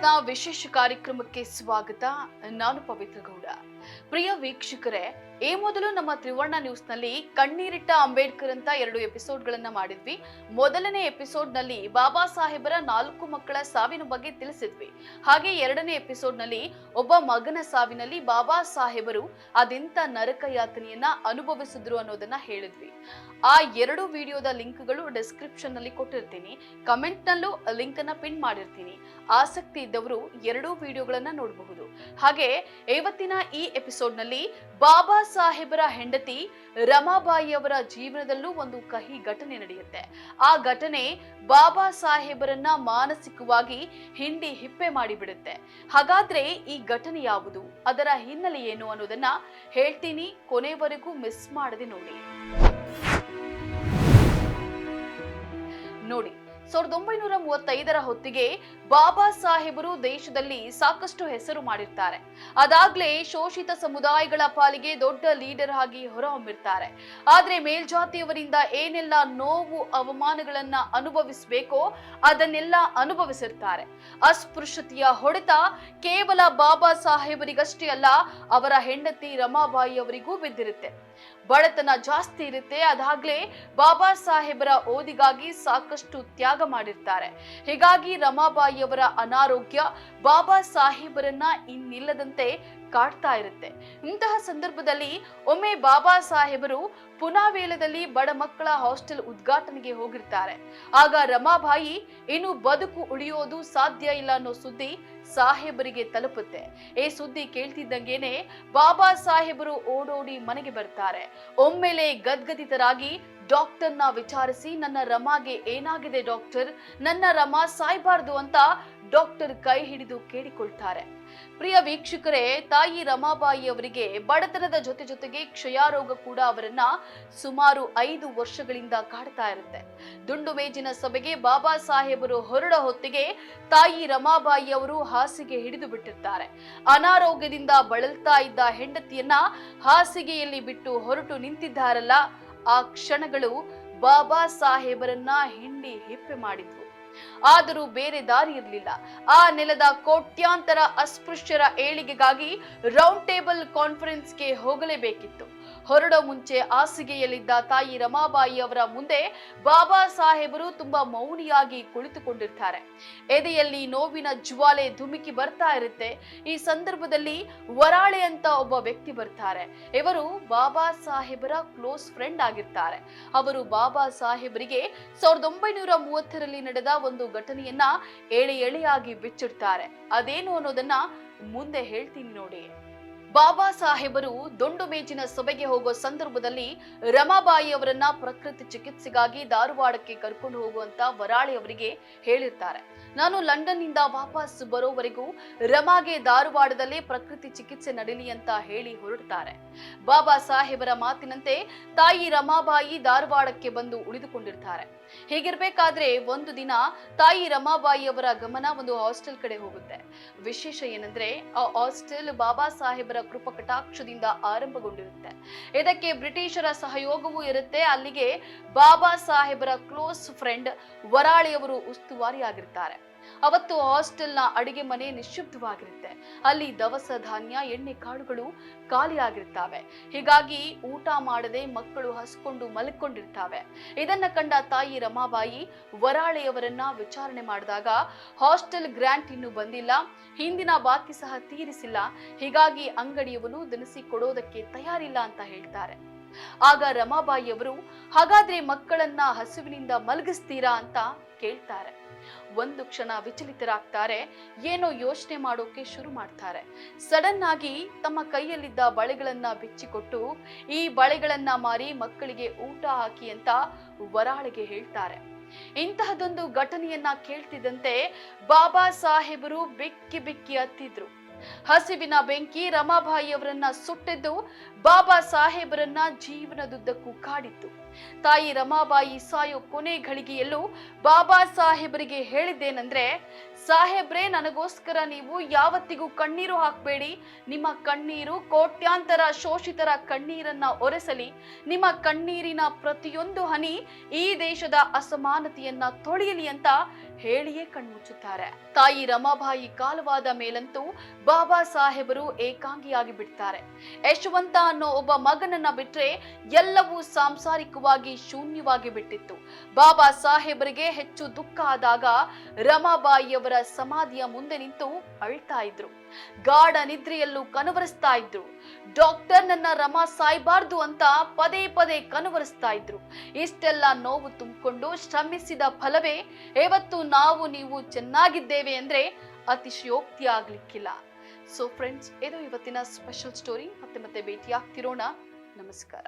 ನ್ಯೂಸ್ನ ವಿಶೇಷ ಕಾರ್ಯಕ್ರಮಕ್ಕೆ ಸ್ವಾಗತ. ನಾನು ಪವಿತ್ರ ಗೌಡ. ಪ್ರಿಯ ವೀಕ್ಷಕರೇ, ಈ ಮೊದಲು ನಮ್ಮ ತ್ರಿವರ್ಣ ನ್ಯೂಸ್ನಲ್ಲಿ ಕಣ್ಣೀರಿಟ್ಟ ಅಂಬೇಡ್ಕರ್ ಅಂತ ಎರಡು ಎಪಿಸೋಡ್ ಗಳನ್ನ ಮಾಡಿದ್ವಿ. ಮೊದಲನೇ ಎಪಿಸೋಡ್ನಲ್ಲಿ ಬಾಬಾ ಸಾಹೇಬರ ನಾಲ್ಕು ಮಕ್ಕಳ ಸಾವಿನ ಬಗ್ಗೆ ತಿಳಿಸಿದ್ವಿ. ಹಾಗೆ ಎರಡನೇ ಎಪಿಸೋಡ್ನಲ್ಲಿ ಒಬ್ಬ ಮಗನ ಸಾವಿನಲ್ಲಿ ಬಾಬಾ ಸಾಹೇಬರು ಅದೆಂತ ನರಕ ಯಾತನೆಯನ್ನ ಅನುಭವಿಸಿದ್ರು ಅನ್ನೋದನ್ನ ಹೇಳಿದ್ವಿ. ಆ ಎರಡು ವಿಡಿಯೋದ ಲಿಂಕ್ಗಳು ಡಿಸ್ಕ್ರಿಪ್ಷನ್ನಲ್ಲಿ ಕೊಟ್ಟಿರ್ತೀನಿ. ಕಮೆಂಟ್ ನಲ್ಲೂ ಲಿಂಕ್ ಅನ್ನ ಪಿನ್ ಮಾಡಿರ್ತೀನಿ. ಆಸಕ್ತಿ ಇದ್ದವರು ಎರಡೂ ವಿಡಿಯೋಗಳನ್ನ ನೋಡಬಹುದು. ಹಾಗೆ, ಇವತ್ತಿನ ಈ ಎಪಿಸೋಡ್ನಲ್ಲಿ ಬಾಬಾ ಸಾಹೇಬರ ಹೆಂಡತಿ ರಮಾಬಾಯಿಯವರ ಜೀವನದಲ್ಲೂ ಒಂದು ಕಹಿ ಘಟನೆ ನಡೆಯುತ್ತೆ. ಆ ಘಟನೆ ಬಾಬಾ ಸಾಹೇಬರನ್ನ ಮಾನಸಿಕವಾಗಿ ಹಿಂಡಿ ಹಿಪ್ಪೆ ಮಾಡಿಬಿಡುತ್ತೆ. ಹಾಗಾದ್ರೆ ಈ ಘಟನೆ ಯಾವುದು? ಅದರ ಹಿನ್ನೆಲೆ ಏನು ಅನ್ನೋದನ್ನ ಹೇಳ್ತೀನಿ. ಕೊನೆವರೆಗೂ ಮಿಸ್ ಮಾಡದೆ ನೋಡಿ. ನೋಡಿ ಸಾವಿರದ ಒಂಬೈನೂರ ಮೂವತ್ತೈದರ ಹೊತ್ತಿಗೆ ಬಾಬಾ ಸಾಹೇಬರು ದೇಶದಲ್ಲಿ ಸಾಕಷ್ಟು ಹೆಸರು ಮಾಡಿರ್ತಾರೆ. ಅದಾಗ್ಲೇ ಶೋಷಿತ ಸಮುದಾಯಗಳ ಪಾಲಿಗೆ ದೊಡ್ಡ ಲೀಡರ್ ಆಗಿ ಹೊರಹೊಮ್ಮಿರ್ತಾರೆ. ಆದ್ರೆ ಮೇಲ್ಜಾತಿಯವರಿಂದ ಏನೆಲ್ಲ ನೋವು, ಅವಮಾನಗಳನ್ನ ಅನುಭವಿಸಬೇಕೋ ಅದನ್ನೆಲ್ಲ ಅನುಭವಿಸಿರ್ತಾರೆ. ಅಸ್ಪೃಶ್ಯತೆಯ ಹೊಡೆತ ಕೇವಲ ಬಾಬಾ ಸಾಹೇಬರಿಗಷ್ಟೇ ಅಲ್ಲ, ಅವರ ಹೆಂಡತಿ ರಮಾಬಾಯಿ ಅವರಿಗೂ ಬಿದ್ದಿರುತ್ತೆ. ಬಡತನ ಜಾಸ್ತಿ ಇರುತ್ತೆ. ಅದಾಗ್ಲೇ ಬಾಬಾ ಸಾಹೇಬರ ಓದಿಗಾಗಿ ಸಾಕಷ್ಟು ತ್ಯಾಗ ಮಾಡಿರ್ತಾರೆ. ಹೀಗಾಗಿ ರಮಾಬಾಯಿಯವರ ಅನಾರೋಗ್ಯ ಬಾಬಾ ಸಾಹೇಬರನ್ನ ಇನ್ನಿಲ್ಲದಂತೆ ಕಾಡ್ತಾ ಇರುತ್ತೆ. ಇಂತಹ ಸಂದರ್ಭದಲ್ಲಿ ಒಮ್ಮೆ ಬಾಬಾ ಸಾಹೇಬರು ಪುನಾವೇಲದಲ್ಲಿ ಬಡ ಮಕ್ಕಳ ಹಾಸ್ಟೆಲ್ ಉದ್ಘಾಟನೆಗೆ ಹೋಗಿರ್ತಾರೆ. ಆಗ ರಮಾಬಾಯಿ ಇನ್ನು ಬದುಕು ಉಳಿಯೋದು ಸಾಧ್ಯ ಇಲ್ಲ ಅನ್ನೋ ಸುದ್ದಿ ಸಾಹೇಬರಿಗೆ ತಲುಪುತ್ತೆ. ಈ ಸುದ್ದಿ ಕೇಳ್ತಿದ್ದಂಗೆನೆ ಬಾಬಾ ಸಾಹೇಬರು ಓಡೋಡಿ ಮನೆಗೆ ಬರ್ತಾರೆ. ಒಮ್ಮೆಲೆ ಗದ್ಗದಿತರಾಗಿ ಡಾಕ್ಟರ್ನ ವಿಚಾರಿಸಿ ನನ್ನ ರಮಾಗೆ ಏನಾಗಿದೆ ಡಾಕ್ಟರ್? ನನ್ನ ರಮಾ ಸಾಯ್ಬಾರ್ದು ಅಂತ ಡಾಕ್ಟರ್ ಕೈ ಹಿಡಿದು ಕೇಳಿಕೊಳ್ತಾರೆ. ಪ್ರಿಯ ವೀಕ್ಷಕರೇ, ತಾಯಿ ರಮಾಬಾಯಿ ಅವರಿಗೆ ಬಡತನದ ಜೊತೆ ಜೊತೆಗೆ ಕ್ಷಯಾರೋಗ ಕೂಡ ಅವರನ್ನ ಸುಮಾರು ಐದು ವರ್ಷಗಳಿಂದ ಕಾಡ್ತಾ ಇರುತ್ತೆ. ದುಂಡು ಮೇಜಿನ ಸಭೆಗೆ ಬಾಬಾ ಸಾಹೇಬರು ಹೊರಡ ಹೊತ್ತಿಗೆ ತಾಯಿ ರಮಾಬಾಯಿ ಅವರು ಹಾಸಿಗೆ ಹಿಡಿದು ಬಿಟ್ಟಿರ್ತಾರೆ. ಅನಾರೋಗ್ಯದಿಂದ ಬಳಲ್ತಾ ಇದ್ದ ಹೆಂಡತಿಯನ್ನ ಹಾಸಿಗೆಯಲ್ಲಿ ಬಿಟ್ಟು ಹೊರಟು ನಿಂತಿದ್ದಾರಲ್ಲ ಆ ಕ್ಷಣಗಳು ಬಾಬಾ ಸಾಹೇಬರನ್ನ ಹಿಂಡಿ ಹಿಪ್ಪೆ ಮಾಡಿದ್ವು. ಆದರೂ ಬೇರೆ ದಾರಿ ಇರಲಿಲ್ಲ. ಆ ನೆಲದ ಕೋಟ್ಯಾಂತರ ಅಸ್ಪೃಶ್ಯರ ಏಳಿಗೆಗಾಗಿ ರೌಂಡ್ ಟೇಬಲ್ ಕಾನ್ಫರೆನ್ಸ್ಗೆ ಹೋಗಲೇಬೇಕಿತ್ತು. ಹೊರಡೋ ಮುಂಚೆ ಹಾಸಿಗೆಯಲ್ಲಿದ್ದ ತಾಯಿ ರಮಾಬಾಯಿ ಅವರ ಮುಂದೆ ಬಾಬಾ ಸಾಹೇಬರು ತುಂಬಾ ಮೌನಿಯಾಗಿ ಕುಳಿತುಕೊಂಡಿರ್ತಾರೆ. ಎದೆಯಲ್ಲಿ ನೋವಿನ ಜ್ವಾಲೆ ಧುಮುಕಿ ಬರ್ತಾ ಇರುತ್ತೆ. ಈ ಸಂದರ್ಭದಲ್ಲಿ ವರಾಳೆ ಅಂತ ಒಬ್ಬ ವ್ಯಕ್ತಿ ಬರ್ತಾರೆ. ಇವರು ಬಾಬಾ ಸಾಹೇಬರ ಕ್ಲೋಸ್ ಫ್ರೆಂಡ್ ಆಗಿರ್ತಾರೆ. ಅವರು ಬಾಬಾ ಸಾಹೇಬರಿಗೆ ಸಾವಿರದ ಒಂಬೈನೂರ ಮೂವತ್ತರಲ್ಲಿ ನಡೆದ ಒಂದು ಘಟನೆಯನ್ನ ಎಳೆ ಎಳೆಯಾಗಿ ಬಿಚ್ಚಿಡ್ತಾರೆ. ಅದೇನು ಅನ್ನೋದನ್ನ ಮುಂದೆ ಹೇಳ್ತೀನಿ ನೋಡಿ. ಬಾಬಾ ಸಾಹೇಬರು ದೊಂಡು ಮೇಜಿನ ಸಭೆಗೆ ಹೋಗುವ ಸಂದರ್ಭದಲ್ಲಿ ರಮಾಬಾಯಿ ಅವರನ್ನ ಪ್ರಕೃತಿ ಚಿಕಿತ್ಸೆಗಾಗಿ ಧಾರವಾಡಕ್ಕೆ ಕರ್ಕೊಂಡು ಹೋಗುವಂತ ವರಾಳಿ ಅವರಿಗೆ ಹೇಳಿರ್ತಾರೆ. ನಾನು ಲಂಡನ್ನಿಂದ ವಾಪಸ್ ಬರೋವರೆಗೂ ರಮಾಗೆ ಧಾರವಾಡದಲ್ಲಿ ಪ್ರಕೃತಿ ಚಿಕಿತ್ಸೆ ನಡೀಲಿ ಅಂತ ಹೇಳಿ ಹೊರಡ್ತಾರೆ. ಬಾಬಾ ಸಾಹೇಬರ ಮಾತಿನಂತೆ ತಾಯಿ ರಮಾಬಾಯಿ ಧಾರವಾಡಕ್ಕೆ ಬಂದು ಉಳಿದುಕೊಂಡಿರ್ತಾರೆ. ಹೀಗಿರ್ಬೇಕಾದ್ರೆ ಒಂದು ದಿನ ತಾಯಿ ರಮಾಬಾಯಿ ಅವರ ಗಮನ ಒಂದು ಹಾಸ್ಟೆಲ್ ಕಡೆ ಹೋಗುತ್ತೆ. ವಿಶೇಷ ಏನಂದ್ರೆ ಆ ಹಾಸ್ಟೆಲ್ ಬಾಬಾ ಸಾಹೇಬರ ಕೃಪ ಕಟಾಕ್ಷದಿಂದ ಆರಂಭಗೊಂಡಿರುತ್ತೆ. ಇದಕ್ಕೆ ಬ್ರಿಟಿಷರ ಸಹಯೋಗವೂ ಇರುತ್ತೆ. ಅಲ್ಲಿಗೆ ಬಾಬಾ ಸಾಹೇಬರ ಕ್ಲೋಸ್ ಫ್ರೆಂಡ್ ವರಾಳಿಯವರು ಉಸ್ತುವಾರಿಯಾಗಿರ್ತಾರೆ. ಅವತ್ತು ಹಾಸ್ಟೆಲ್ನ ಅಡಿಗೆ ಮನೆ ನಿಶ್ಶಬ್ದವಾಗಿರುತ್ತೆ. ಅಲ್ಲಿ ದವಸ ಧಾನ್ಯ, ಎಣ್ಣೆ ಕಾಳುಗಳು ಖಾಲಿಯಾಗಿರ್ತಾವೆ. ಹೀಗಾಗಿ ಊಟ ಮಾಡದೆ ಮಕ್ಕಳು ಹಸ್ಕೊಂಡು ಮಲ್ಕೊಂಡಿರ್ತಾವೆ. ಇದನ್ನ ಕಂಡ ತಾಯಿ ರಮಾಬಾಯಿ ವರಾಳೆಯವರನ್ನ ವಿಚಾರಣೆ ಮಾಡಿದಾಗ, ಹಾಸ್ಟೆಲ್ ಗ್ರಾಂಟ್ ಇನ್ನು ಬಂದಿಲ್ಲ. ಹಿಂದಿನ ಬಾಕಿ ಸಹ ತೀರಿಸಿಲ್ಲ. ಹೀಗಾಗಿ ಅಂಗಡಿಯವನು ದಿನಸಿ ಕೊಡೋದಕ್ಕೆ ತಯಾರಿಲ್ಲ ಅಂತ ಹೇಳ್ತಾರೆ. ಆಗ ರಮಾಬಾಯಿ ಅವರು ಹಾಗಾದ್ರೆ ಮಕ್ಕಳನ್ನ ಹಸುವಿನಿಂದ ಮಲಗಿಸ್ತೀರಾ? ಅಂತ ಕೇಳ್ತಾರೆ. ಒಂದು ಕ್ಷಣ ವಿಚಲಿತರಾಗ್ತಾರೆ, ಏನೋ ಯೋಚನೆ ಮಾಡೋಕೆ ಶುರು ಮಾಡ್ತಾರೆ. ಸಡನ್ ಆಗಿ ತಮ್ಮ ಕೈಯಲ್ಲಿದ್ದ ಬಳೆಗಳನ್ನ ಬಿಚ್ಚಿಕೊಟ್ಟು, ಈ ಬಳೆಗಳನ್ನ ಮಾರಿ ಮಕ್ಕಳಿಗೆ ಊಟ ಹಾಕಿ ಅಂತ ವರಾಳಿಗೆ ಹೇಳ್ತಾರೆ. ಇಂತಹದೊಂದು ಘಟನೆಯನ್ನ ಕೇಳ್ತಿದ್ದಂತೆ ಬಾಬಾ ಸಾಹೇಬರು ಬಿಕ್ಕಿ ಬಿಕ್ಕಿ ಹತ್ತಿದ್ರು. ಹಸಿವಿನ ಬೆಂಕಿ ರಮಾಬಾಯಿಯವರನ್ನ ಸುಟ್ಟಿದ್ದು ಬಾಬಾ ಸಾಹೇಬರನ್ನ ಜೀವನದುದ್ದಕ್ಕೂ ಕಾಡಿತ್ತು. ತಾಯಿ ರಮಾಬಾಯಿ ಸಾಯೋ ಕೊನೆ ಘಳಿಗೆಯಲ್ಲೂ ಬಾಬಾ ಸಾಹೇಬರಿಗೆ ಹೇಳಿದ್ದೇನೆಂದ್ರೆ, ಸಾಹೇಬ್ರೆ, ನನಗೋಸ್ಕರ ನೀವು ಯಾವತ್ತಿಗೂ ಕಣ್ಣೀರು ಹಾಕಬೇಡಿ. ನಿಮ್ಮ ಕಣ್ಣೀರು ಕೋಟ್ಯಾಂತರ ಶೋಷಿತರ ಕಣ್ಣೀರನ್ನ ಒರೆಸಲಿ. ನಿಮ್ಮ ಕಣ್ಣೀರಿನ ಪ್ರತಿಯೊಂದು ಹನಿ ಈ ದೇಶದ ಅಸಮಾನತೆಯನ್ನ ತೊಳೆಯಲಿ ಅಂತ ಹೇಳಿಯೇ ಕಣ್ಮುಚ್ಚುತ್ತಾರೆ. ತಾಯಿ ರಮಾಬಾಯಿ ಕಾಲವಾದ ಮೇಲಂತೂ ಬಾಬಾ ಸಾಹೇಬರು ಏಕಾಂಗಿಯಾಗಿ ಬಿಡ್ತಾರೆ. ಯಶವಂತ ಅನ್ನೋ ಒಬ್ಬ ಮಗನನ್ನ ಬಿಟ್ರೆ ಎಲ್ಲವೂ ಸಾಂಸಾರಿಕವಾಗಿ ಶೂನ್ಯವಾಗಿ ಬಿಟ್ಟಿತ್ತು. ಬಾಬಾ ಸಾಹೇಬರಿಗೆ ಹೆಚ್ಚು ದುಃಖ ಆದಾಗ ರಮಾಬಾಯಿಯವರ ಸಮಾಧಿಯ ಮುಂದೆ ನಿಂತು ಅಳ್ತಾ ಇದ್ರು. ಗಾಢ ನಿದ್ರೆಯಲ್ಲೂ ಕನವರಿಸ್ತಾ ಇದ್ರು. ಡಾಕ್ಟರ್ ನನ್ನ ರಮಾ ಸಾಯ್ಬಾರ್ದು ಅಂತ ಪದೇ ಪದೇ ಕನವರಿಸ್ತಾ ಇದ್ರು. ಇಷ್ಟೆಲ್ಲ ನೋವು ತುಂಬಿಕೊಂಡು ಶ್ರಮಿಸಿದ ಫಲವೇ ಇವತ್ತು ನಾವು ನೀವು ಚೆನ್ನಾಗಿದ್ದೇವೆ ಅಂದ್ರೆ ಅತಿಶಯೋಕ್ತಿ ಆಗ್ಲಿಕ್ಕಿಲ್ಲ ಸೊ ಫ್ರೆಂಡ್ಸ್ ಇದು ಇವತ್ತಿನ ಸ್ಪೆಷಲ್ ಸ್ಟೋರಿ ಮತ್ತೆ ಮತ್ತೆ ಭೇಟಿ ಆಗ್ತಿರೋಣ ನಮಸ್ಕಾರ.